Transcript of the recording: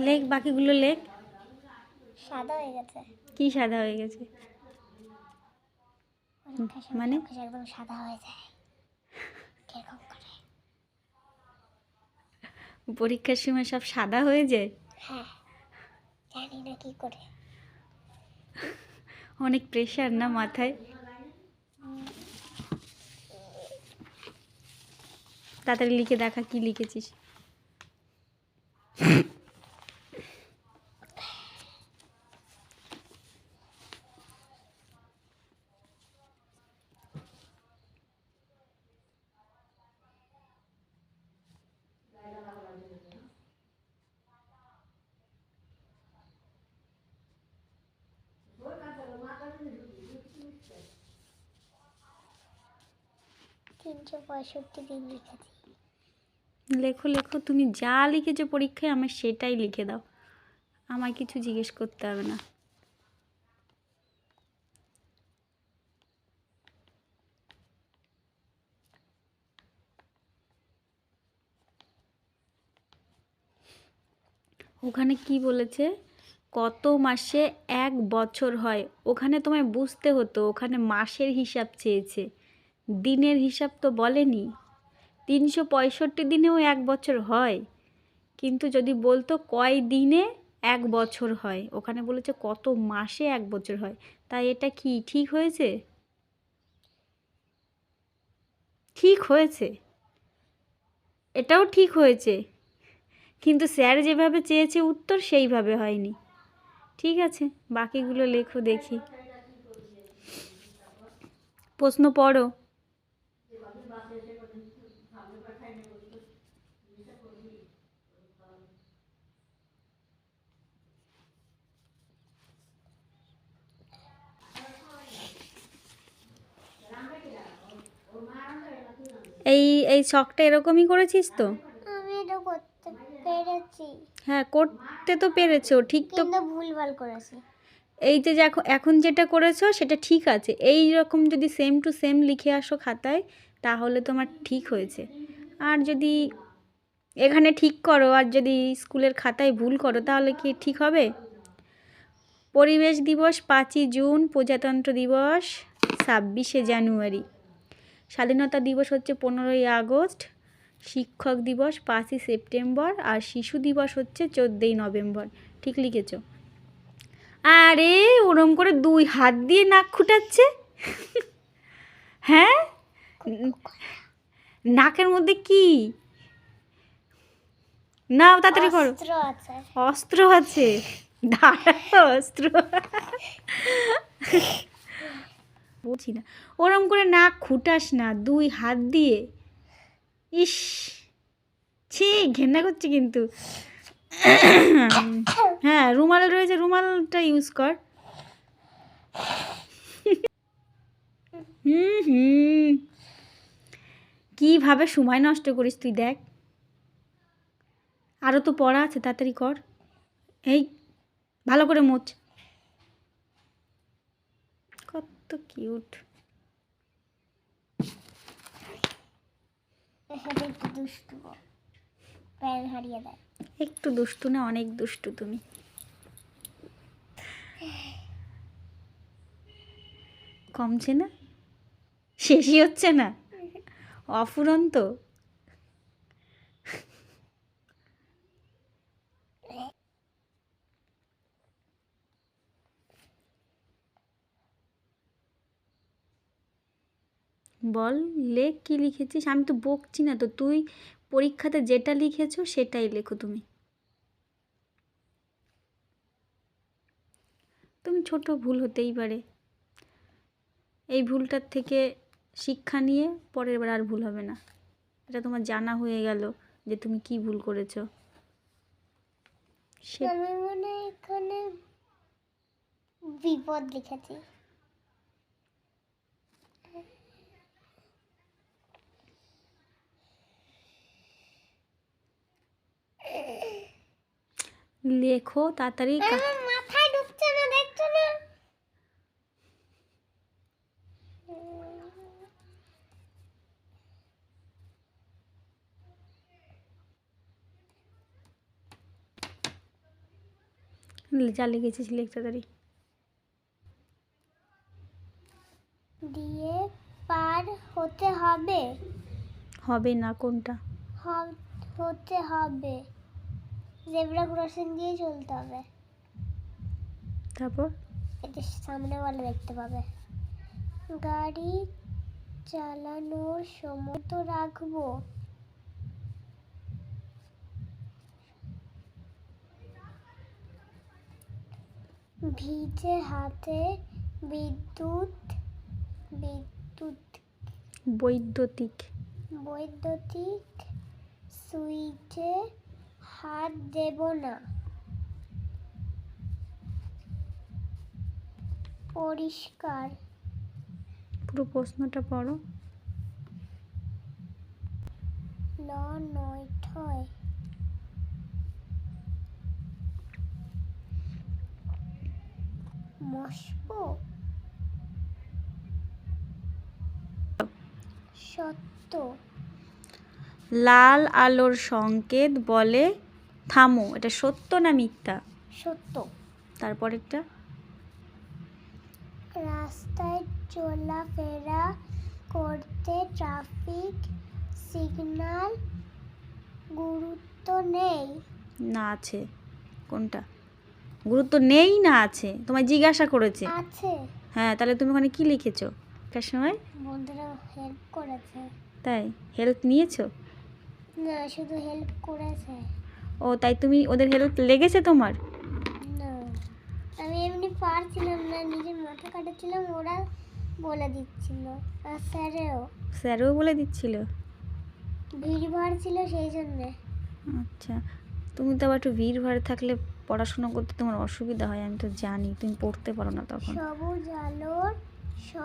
লেখ বাকিগুলো লেখ সাদা হয়ে গেছে। কি সাদা হয়ে গেছে? মানে? একদম সাদা হয়ে যায়। কীরকম করে? পরীক্ষার সময় সব সাদা হয়ে যায়? হ্যাঁ জানি না কি করে। অনেক প্রেশার না মাথায়? তাড়াতাড়ি লিখে দেখা কি লিখেছিস? তিনশো পঁয়ষট্টি দিন লিখেছি। লেখো লেখো, তুমি যা লিখেছো পরীক্ষায় আমার সেটাই লিখে দাও। আমায় কিছু জিজ্ঞেস করতে হবে না। ওখানে কি বলেছে? কত মাসে এক বছর হয়? ওখানে তোমায় বুঝতে হতো, ওখানে মাসের হিসাব চেয়েছে। দিনের হিসাব তো বলেনি। তিনশো পঁয়ষট্টি দিনেও এক বছর হয়। কিন্তু যদি বলতো কয় দিনে এক বছর হয়? ওখানে বলেছে কত মাসে এক বছর হয়? তাই এটা কি ঠিক হয়েছে? ঠিক হয়েছে। এটাও ঠিক হয়েছে। কিন্তু স্যার যেভাবে চেয়েছে উত্তর সেইভাবে হয়নি। ঠিক আছে, বাকিগুলো লেখো দেখি। প্রশ্ন পড়ো। এই শখটা এরকমই করেছিস তো? আমি এটা করতে পেরেছি। হ্যাঁ করতে তো পেরেছ ঠিক তো কিন্তু ভুলভাল করেছি। এই যে দেখো এখন যেটা করেছ সেটা ঠিক আছে। এই রকম যদি সেম টু সেম লিখে আসো খাতায় তাহলে তোমার ঠিক হয়েছে। আর যদি এখানে ঠিক করো আর যদি স্কুলের খাতায় ভুল করো তাহলে কি ঠিক হবে? পরিবেশ দিবস পাঁচই জুন প্রজাতন্ত্র দিবস ছাব্বিশে জানুয়ারি। স্বাধীনতা দিবস হচ্ছে পনেরোই আগস্ট শিক্ষক দিবস পাঁচই সেপ্টেম্বর আর শিশু দিবস হচ্ছে চোদ্দোই নভেম্বর। ঠিক লিখেছো? আরে ওরম করে দুই হাত দিয়ে নাক খুঁটাচ্ছে? হ্যাঁ? নাকের মধ্যে কি? না তাড়াতাড়ি করো। অস্ত্র আছে। অস্ত্র আছে। দাঁড়া অস্ত্র। বলছি না। ওরম করে নাক খুটাস না, দুই হাত দিয়ে। ইস, ছি, ঘেন্না করছে কিন্তু। হ্যাঁ রুমাল রয়েছে, রুমালটা ইউজ কর। হুম হুম। কীভাবে সময় নষ্ট করিস তুই দেখ। আরও তো পড়া আছে, তাড়াতাড়ি কর। এই, ভালো করে মোচ কত কিউট। একটু দুষ্টু প্যান হারিয়ে দেয়। একটু দুষ্টু না অনেক দুষ্টু তুমি। কমছে না? শেষই হচ্ছে না? অফুরন্ত? বল, লেখ কি লিখেছিস? আমি তো বকছি না তো। তুই পরীক্ষাতে যেটা লিখেছো সেটাই লেখো তুমি। তুমি ছোট ভুল হতেই পারে। এই ভুলটার থেকে শিক্ষা নিয়ে পরের বার আর ভুল হবে না। এটা তোমার জানা হয়ে গেল যে তুমি কি ভুল করেছ। বিপদ লিখেছি। লেখো তাড়াতাড়ি মাথায় ঢুকছে না দেখছ না? যা লিখেছিস লিখ তাড়াতাড়ি। দিয়ে পার হতে হবে। হবে না কোনটা? হতে হবে। জেব্রা ক্রসিং দিয়ে চলতে হবে। তারপর? এটা সামনে বলে দেখতে পাবে। গাড়ি চালানোর সময় তো রাখব। ভিজে হাতে বিদ্যুৎ বিদ্যুৎ। বৈদ্যুতিক। বৈদ্যুতিক সুইচে হাত দেব না। পরিষ্কার। পুরো প্রশ্নটা পড়ো। ন নয় ঠয় মস্প। সত্য। লাল আলোর সংকেত বলে থামো এটা সত্য না মিথ্যা? সত্য। তারপরেরটা? রাস্তায় চলাফেরা করতে ট্রাফিক সিগন্যাল গুরুত্ব নেই। না আছে। কোনটা? গুরুত্ব নেই না আছে? তোমায় জিজ্ঞাসা করেছে। আছে। হ্যাঁ তাহলে তুমি ওখানে কি লিখেছো? কার সময় বন্ধুরা হেল্প করেছে। তাই? হেল্প নিয়েছো? না শুধু হেল্প করেছে। ও তাই তুমি ওদের হেল্প লেগেছে তোমার? আমি এমনি পারছিলাম না নিজের মাথা কাটাচ্ছিলাম ওরা বলে দিচ্ছিল। আর স্যারেও। স্যারও বলে দিচ্ছিল? ভিড় ভাড় ছিল সেই জন্যে। আচ্ছা তুমি তো আবার একটু ভিড় ভাড় থাকলে পড়াশোনা করতে তোমার অসুবিধা হয় আমি তো জানি তুমি পড়তে পারো না তখন। সবুজ আলোর